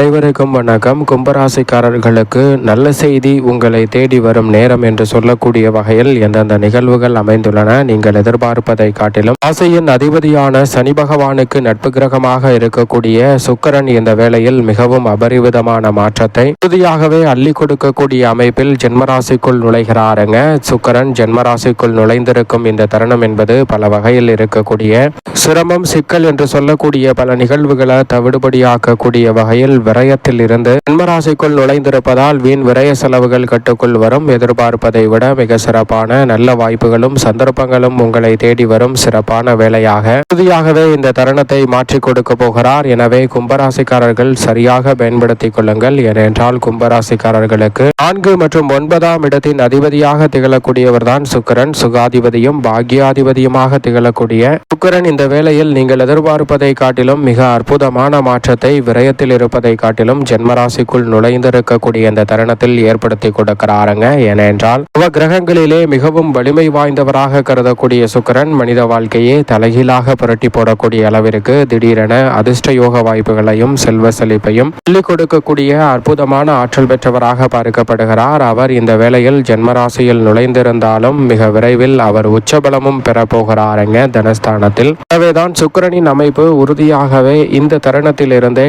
அனைவருக்கும் வணக்கம். கும்பராசிக்காரர்களுக்கு நல்ல செய்தி உங்களை தேடி வரும் நேரம் என்று சொல்லக்கூடிய வகையில் எந்தெந்த நிகழ்வுகள் அமைந்துள்ளன நீங்கள் எதிர்பார்ப்பதை காட்டிலும். ராசியின் அதிபதியான சனி பகவானுக்கு நட்பு கிரகமாக இருக்கக்கூடிய சுக்கரன் இந்த வேளையில் மிகவும் அபரிவிதமான மாற்றத்தை உறுதியாகவே அள்ளி கொடுக்கக்கூடிய அமைப்பில் ஜென்மராசிக்குள் நுழைகிறாருங்க. சுக்கரன் ஜென்மராசிக்குள் நுழைந்திருக்கும் இந்த தருணம் என்பது பல வகையில் இருக்கக்கூடிய சிரமம் சிக்கல் என்று சொல்லக்கூடிய பல நிகழ்வுகளை தவிடுபடியாக்கக்கூடிய வகையில் விரயத்தில் இருந்து ஜென்மராசிக்குள் நுழைந்திருப்பதால் வீண் விரய செலவுகள் கட்டுக்குள் வரும். எதிர்பார்ப்பதை விட மிக சிறப்பான நல்ல வாய்ப்புகளும் சந்தர்ப்பங்களும் உங்களை தேடி வரும் சிறப்பான வேலையாக. உறுதியாகவே இந்த தருணத்தை மாற்றிக் கொடுக்க போகிறார். எனவே கும்பராசிக்காரர்கள் சரியாக பயன்படுத்திக் கொள்ளுங்கள். ஏனென்றால் கும்பராசிக்காரர்களுக்கு நான்கு மற்றும் ஒன்பதாம் இடத்தின் அதிபதியாக திகழக்கூடியவர்தான் சுக்கரன். சுகாதிபதியும் பாக்யாதிபதியுமாக திகழக்கூடிய சுக்கரன். இந்த வேளையில் நீங்கள் எதிர்பார்ப்பதை காட்டிலும் மிக அற்புதமான மாற்றத்தை விரயத்தில் இருப்பதை காட்டிலும் ஜென்மராசிக்குள் நுழைந்திருக்கக்கூடிய இந்த தருணத்தில் ஏற்படுத்தி கொடுக்கிறாருங்க. ஏனென்றால் நவ கிரகங்களிலே மிகவும் வலிமை வாய்ந்தவராக கருதக்கூடிய சுக்கரன் மனித வாழ்க்கையை தலைகீழாக புரட்டி போடக்கூடிய அளவிற்கு திடீரென அதிர்ஷ்ட யோக வாய்ப்புகளையும் செல்வ செழிப்பையும் சொல்லிக் கொடுக்கக்கூடிய அற்புதமான ஆற்றல் பெற்றவராக பார்க்கப்படுகிறார். அவர் இந்த வேளையில் ஜென்மராசியில் நுழைந்திருந்தாலும் மிக விரைவில் அவர் உச்சபலமும் பெறப்போகிறாருங்க. தனஸ்தானத்தில். எனவேதான் சுக்கரனின் அமைப்பு உறுதியாகவே இந்த தருணத்தில் இருந்தே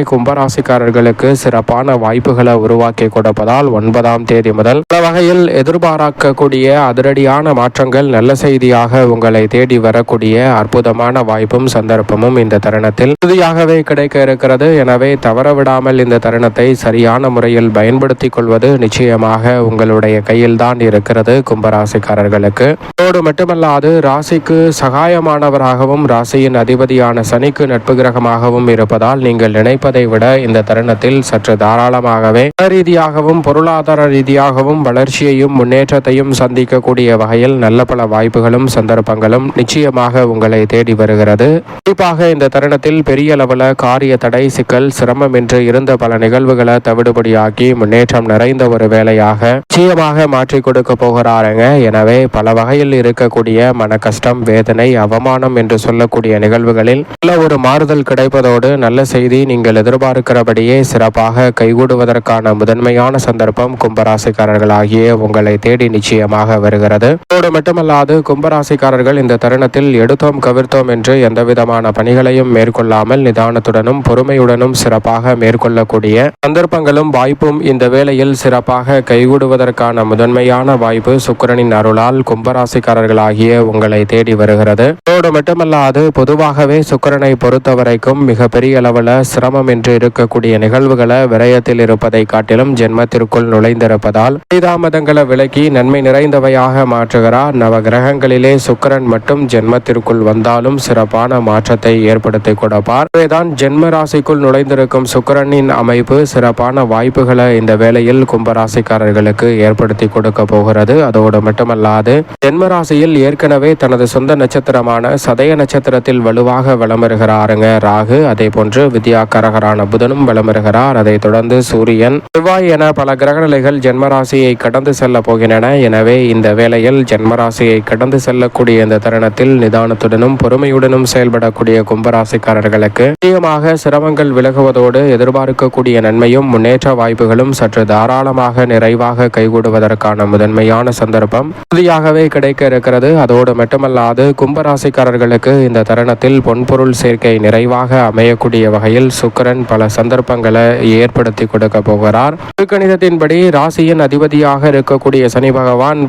கும்பராசிக்காரர்களுக்கு சிறப்பான வாய்ப்புகளை உருவாக்கி கொடுப்பதால் ஒன்பதாம் தேதி முதல் பல வகையில் எதிர்பாராக்கக்கூடிய அதிரடியான மாற்றங்கள் நல்ல செய்தியாக உங்களை தேடி வரக்கூடிய அற்புதமான வாய்ப்பும் சந்தர்ப்பமும் இந்த தருணத்தில் உறுதியாகவே கிடைக்க இருக்கிறது. எனவே தவறவிடாமல் இந்த தருணத்தை சரியான முறையில் பயன்படுத்திக் கொள்வது நிச்சயமாக உங்களுடைய கையில்தான் இருக்கிறது கும்பராசிக்காரர்களுக்கு. அதோடு மட்டுமல்லாது ராசிக்கு சகாயமானவராகவும் ராசியின் அதிபதியான சனிக்கு நட்பு கிரகமாகவும் இருப்பதால் நீங்கள் நினைப்பதை விட இந்த தருணம் தருணத்தில் சற்று தாராளமாகவே ரீதியாகவும் பொருளாதார ரீதியாகவும் வளர்ச்சியையும் முன்னேற்றத்தையும் சந்திக்கக்கூடிய வகையில் நல்ல பல வாய்ப்புகளும் சந்தர்ப்பங்களும் நிச்சயமாக உங்களை தேடி வருகிறது. குறிப்பாக இந்த தருணத்தில் பெரிய அளவில் காரிய தடை சிக்கல் சிரமம் என்று இருந்த பல நிகழ்வுகளை தவிடுபடியாக்கி முன்னேற்றம் நிறைந்த ஒரு வேலையாக நிச்சயமாக மாற்றிக் கொடுக்க போகிறாருங்க. எனவே பல வகையில் இருக்கக்கூடிய மன கஷ்டம் வேதனை அவமானம் என்று சொல்லக்கூடிய நிகழ்வுகளில் நல்ல ஒரு மாறுதல் கிடைப்பதோடு நல்ல செய்தி நீங்கள் எதிர்பார்க்கிறபடியே சிறப்பாக கைகூடுவதற்கான முதன்மையான சந்தர்ப்பம் கும்பராசிக்காரர்களாகிய உங்களை தேடி நிச்சயமாக வருகிறது. அதோடு மட்டுமல்லாது கும்பராசிக்காரர்கள் இந்த தருணத்தில் எடுத்தோம் கவிர்த்தோம் என்று எந்தவிதமான பணிகளையும் மேற்கொள்ளாமல் நிதானத்துடனும் பொறுமையுடனும் சிறப்பாக மேற்கொள்ளக்கூடிய சந்தர்ப்பங்களும் வாய்ப்பும் இந்த வேளையில் சிறப்பாக கைகூடுவதற்கான முதன்மையான வாய்ப்பு சுக்கரனின் அருளால் கும்பராசிக்காரர்களாகிய உங்களை தேடி வருகிறது. அதோடு மட்டுமல்லாது பொதுவாகவே சுக்கரனை பொறுத்தவரைக்கும் மிகப்பெரிய அளவில் சிரமம் என்று இருக்கக்கூடிய நிகழ்வுகளை விரயத்தில் இருப்பதை காட்டிலும் ஜென்மத்திற்குள் நுழைந்திருப்பதால் தாமதங்களை விலக்கி நன்மை நிறைந்தவையாக மாற்றுகிறார் நவ கிரகங்களிலே சுக்கிரன் மட்டும் ஜென்மத்திற்குள் வந்தாலும் சிறப்பான மாற்றத்தை ஏற்படுத்தி கொடுப்பார். தான் ஜென்ம ராசிக்குள் நுழைந்திருக்கும் சுக்கிரனின் அமைப்பு சிறப்பான வாய்ப்புகளை இந்த வேளையில் கும்பராசிக்காரர்களுக்கு ஏற்படுத்தி கொடுக்க போகிறது. அதோடு மட்டுமல்லாது ஜென்ம ராசியில் ஏற்கனவே தனது சொந்த நட்சத்திரமான சதய நட்சத்திரத்தில் வலுவாக வளமருகிறாருங்க ராகு. அதே போன்று வித்யாகரகரான புதனும் வளம் வருகிறார். அதைத் தொடர்ந்து சூரியன் செவ்வாய் என பல கிரகநிலைகள் ஜென்மராசியை கடந்து செல்ல போகின்றன. எனவே இந்த வேளையில் ஜென்மராசியை கடந்து செல்லக்கூடிய இந்த தருணத்தில் நிதானத்துடனும் பொறுமையுடனும் செயல்படக்கூடிய கும்பராசிக்காரர்களுக்கு நிச்சயமாக சிரமங்கள் விலகுவதோடு எதிர்பார்க்கக்கூடிய நன்மையும் முன்னேற்ற வாய்ப்புகளும் சற்று தாராளமாக நிறைவாக கைகூடுவதற்கான முதன்மையான சந்தர்ப்பம் உறுதியாகவே கிடைக்க இருக்கிறது. அதோடு மட்டுமல்லாது கும்பராசிக்காரர்களுக்கு இந்த தருணத்தில் பொன்பொருள் சேர்க்கை நிறைவாக அமையக்கூடிய வகையில் சுக்கிரன் பல சந்தர்ப்பங்கள் மாற்றங்களை ஏற்படுத்தி கொடுக்க போகிறார். திருக்கணிதத்தின்படி ராசியின் அதிபதியாக இருக்கக்கூடிய சனி பகவான்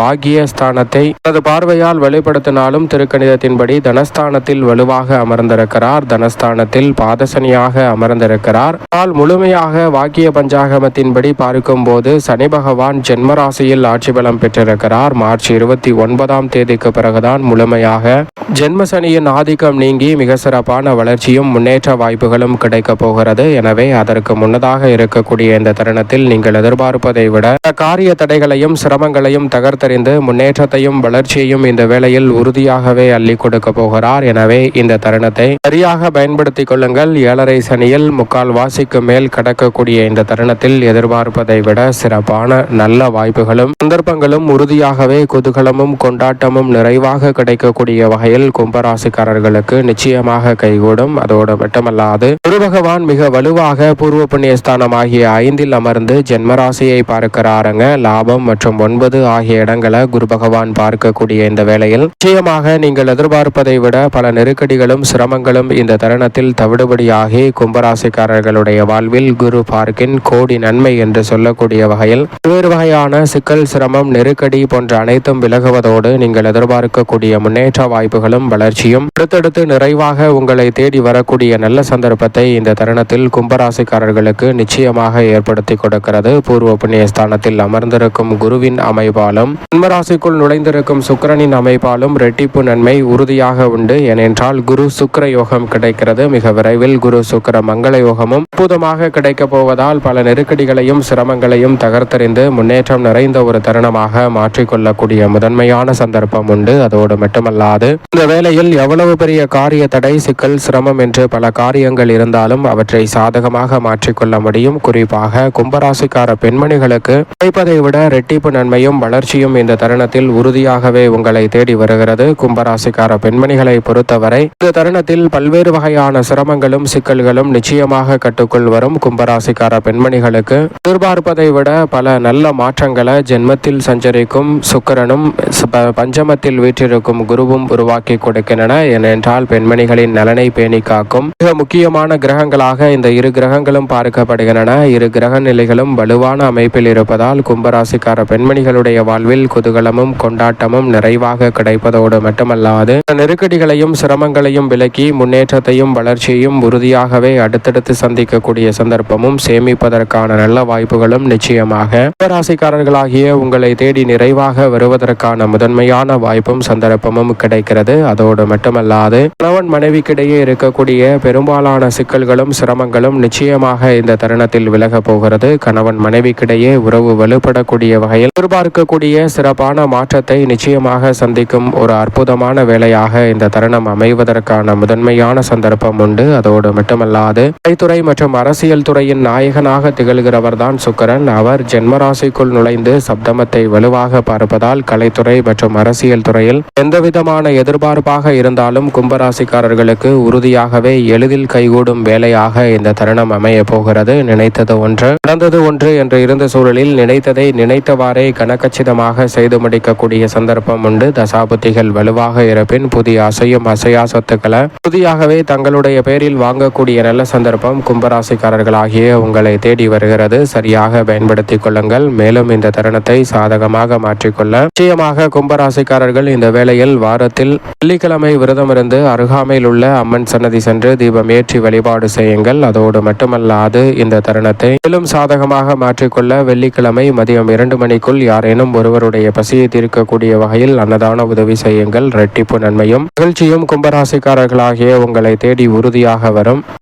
பாகிய ஸ்தானத்தை தனது பார்வையால் வெளிப்படுத்தினாலும் திருக்கணிதத்தின்படி தனஸ்தானத்தில் வலுவாக அமர்ந்திருக்கிறார். தனஸ்தானத்தில் பாதசனியாக அமர்ந்திருக்கிறார். ஆனால் முழுமையாக வாக்கிய பஞ்சாகமத்தின்படி பார்க்கும் போது சனி பகவான் ஜென்ம ராசியில் ஆட்சி பலம் பெற்றிருக்கிறார். மார்ச் இருபத்தி ஒன்பதாம் தேதிக்கு பிறகுதான் முழுமையாக ஜென்ம சனியின் ஆதிக்கம் நீங்கி மிக சிறப்பான வளர்ச்சியும் முன்னேற்ற வாய்ப்புகளும் கிடைக்கப் போகிறது. என எனவே அதற்கு முன்னதாக இருக்கக்கூடிய இந்த தருணத்தில் நீங்கள் எதிர்பார்ப்பதை விட காரிய தடைகளையும் சிரமங்களையும் தகர்த்தறிந்து முன்னேற்றத்தையும் வளர்ச்சியையும் இந்த வேளையில் உறுதியாகவே அள்ளி கொடுக்க போகிறார். எனவே இந்த தருணத்தை சரியாக பயன்படுத்திக் கொள்ளுங்கள். ஏழரை சனியில் முக்கால் வாசிக்கு மேல் கடக்கக்கூடிய இந்த தருணத்தில் எதிர்பார்ப்பதை விட சிறப்பான நல்ல வாய்ப்புகளும் சந்தர்ப்பங்களும் உறுதியாகவே குதூகலமும் கொண்டாட்டமும் நிறைவாக கிடைக்கக்கூடிய வகையில் கும்பராசிக்காரர்களுக்கு நிச்சயமாக கைகூடும். அதோடு மட்டுமல்லாது குரு பகவான் மிக வலுவாக பொதுவாக பூர்வ புண்ணிய ஸ்தானம் ஆகிய ஐந்தில் அமர்ந்து ஜென்மராசியை பார்க்கிறாருங்க. லாபம் மற்றும் ஒன்பது ஆகிய இடங்களை குரு பகவான் பார்க்கக்கூடிய இந்த வேளையில் நிச்சயமாக நீங்கள் எதிர்பார்ப்பதை விட பல நெருக்கடிகளும் சிரமங்களும் இந்த தருணத்தில் தவிடுபடியாகி கும்பராசிக்காரர்களுடைய வாழ்வில் குரு பார்க்கின் கோடி நன்மை என்று சொல்லக்கூடிய வகையில் வேறு வகையான சிக்கல் சிரமம் நெருக்கடி போன்ற அனைத்தும் விலகுவதோடு நீங்கள் எதிர்பார்க்கக்கூடிய முன்னேற்ற வாய்ப்புகளும் வளர்ச்சியும் அடுத்தடுத்து நிறைவாக உங்களை தேடி வரக்கூடிய நல்ல சந்தர்ப்பத்தை இந்த தருணத்தில் கும்ப கும்பராசிக்காரர்களுக்கு நிச்சயமாக ஏற்படுத்தி கொடுக்கிறது. பூர்வ புண்ணிய ஸ்தானத்தில் அமர்ந்திருக்கும் குருவின் அமைப்பாலும் கும்பராசிக்குள் நுழைந்திருக்கும் சுக்கிரனின் அமைப்பாலும் ரெட்டிப்பு நன்மை உறுதியாக உண்டு. ஏனென்றால் குரு சுக்கிர யோகம் கிடைக்கிறது. மிக விரைவில் குரு சுக்கர மங்கள யோகமும் அற்புதமாக கிடைக்கப் போவதால் பல நெருக்கடிகளையும் சிரமங்களையும் தகர்த்தறிந்து முன்னேற்றம் நிறைந்த ஒரு தருணமாக மாற்றிக்கொள்ளக்கூடிய முதன்மையான சந்தர்ப்பம் உண்டு. அதோடு மட்டுமல்லாது இந்த வேளையில் எவ்வளவு பெரிய காரிய தடை சிக்கல் சிரமம் என்று பல காரியங்கள் இருந்தாலும் அவற்றை சாத சாதகமாக மாற்றிக்கொள்ள முடியும். குறிப்பாக கும்பராசிக்கார பெண்மணிகளுக்கு கிடைப்பதை விட ரெட்டிப்பு நன்மையும் வளர்ச்சியும் இந்த தருணத்தில் உறுதியாகவே உங்களை தேடி வருகிறது. கும்பராசிக்கார பெண்மணிகளை பொறுத்தவரை இந்த தருணத்தில் பல்வேறு வகையான சிரமங்களும் சிக்கல்களும் நிச்சயமாக கட்டுக்குள் வரும். கும்பராசிக்கார பெண்மணிகளுக்கு எதிர்பார்ப்பதை விட பல நல்ல மாற்றங்களை ஜென்மத்தில் சஞ்சரிக்கும் சுக்கரனும் பஞ்சமத்தில் வீற்றிருக்கும் குருவும் உருவாக்கி கொடுக்கின்றன. ஏனென்றால் பெண்மணிகளின் நலனை பேணி காக்கும் மிக முக்கியமான கிரகங்களாக இந்த இரு கிரகங்களும் பார்க்கப்படுகின்றன. இரு கிரக நிலைகளும் வலுவான அமைப்பில் இருப்பதால் கும்பராசிக்கார பெண்மணிகளுடைய வாழ்வில் குதூகலமும் கொண்டாட்டமும் நிறைவாக கிடைப்பதோடு மட்டுமல்லாது நெருக்கடிகளையும் சிரமங்களையும் விலக்கி முன்னேற்றத்தையும் வளர்ச்சியையும் உறுதியாகவே அடுத்தடுத்து சந்திக்கக்கூடிய சந்தர்ப்பமும் சேமிப்பதற்கான நல்ல வாய்ப்புகளும் நிச்சயமாக. கும்பராசிக்காரர்களாகிய உங்களை தேடி நிறைவாக வருவதற்கான முதன்மையான வாய்ப்பும் சந்தர்ப்பமும் கிடைக்கிறது. அதோடு மட்டுமல்லாது கணவன் மனைவிக்கிடையே இருக்கக்கூடிய பெரும்பாலான சிக்கல்களும் சிரமங்களும் நிச்சயமாக இந்த தருணத்தில் விலக போகிறது. கணவன் மனைவிக்கிடையே உறவு வலுப்படக்கூடிய வகையில் எதிர்பார்க்கக்கூடிய சிறப்பான மாற்றத்தை நிச்சயமாக சந்திக்கும் ஒரு அற்புதமான வேலையாக இந்த தருணம் அமைவதற்கான முதன்மையான சந்தர்ப்பம் உண்டு. அதோடு மட்டுமல்லாது கலைத்துறை மற்றும் அரசியல் துறையின் நாயகனாக திகழ்கிறவர் தான் சுக்கரன். அவர் ஜென்மராசிக்குள் நுழைந்து சப்தமத்தை வலுவாக பார்ப்பதால் கலைத்துறை மற்றும் அரசியல் துறையில் எந்தவிதமான எதிர்பார்ப்பாக இருந்தாலும் கும்பராசிக்காரர்களுக்கு உறுதியாகவே எளிதில் கைகூடும் வேலையாக இந்த தருணம் அமைய போகிறது. நினைத்தது ஒன்று. நடந்தது ஒன்று என்று இருந்த சூழலில் நினைத்ததை நினைத்தவாறே கனக்கச்சிதமாக செய்து முடிக்கக்கூடிய சந்தர்ப்பம் உண்டு. தசாபுத்திகள் வலுவாக இருப்பின் புதிய அசையும் அசையா சொத்துக்களை புதியாகவே தங்களுடைய பேரில் வாங்கக்கூடிய நல்ல சந்தர்ப்பம் கும்பராசிக்காரர்களாகிய உங்களை தேடி வருகிறது. சரியாக பயன்படுத்திக் கொள்ளுங்கள். மேலும் இந்த தருணத்தை சாதகமாக மாற்றிக்கொள்ள. நிச்சயமாக கும்பராசிக்காரர்கள் இந்த வேளையில் வாரத்தில் வெள்ளிக்கிழமை விரதமிருந்து அருகாமையில் உள்ள அம்மன் சன்னதி சென்று தீபம் ஏற்றி வழிபாடு செய்யுங்கள். அதோடு மட்டுமல்லாது இந்த தருணத்தை மேலும் சாதகமாக மாற்றிக்கொள்ள வெள்ளிக்கிழமை மதியம் இரண்டு மணிக்குள் யாரேனும் ஒருவருடைய பசியை தீர்க்கக்கூடிய வகையில் அன்னதான உதவி செய்யுங்கள். ரெட்டிப்பு நன்மையும் மகிழ்ச்சியும் கும்பராசிக்காரர்களாகிய உங்களை தேடி உறுதியாக வரும்.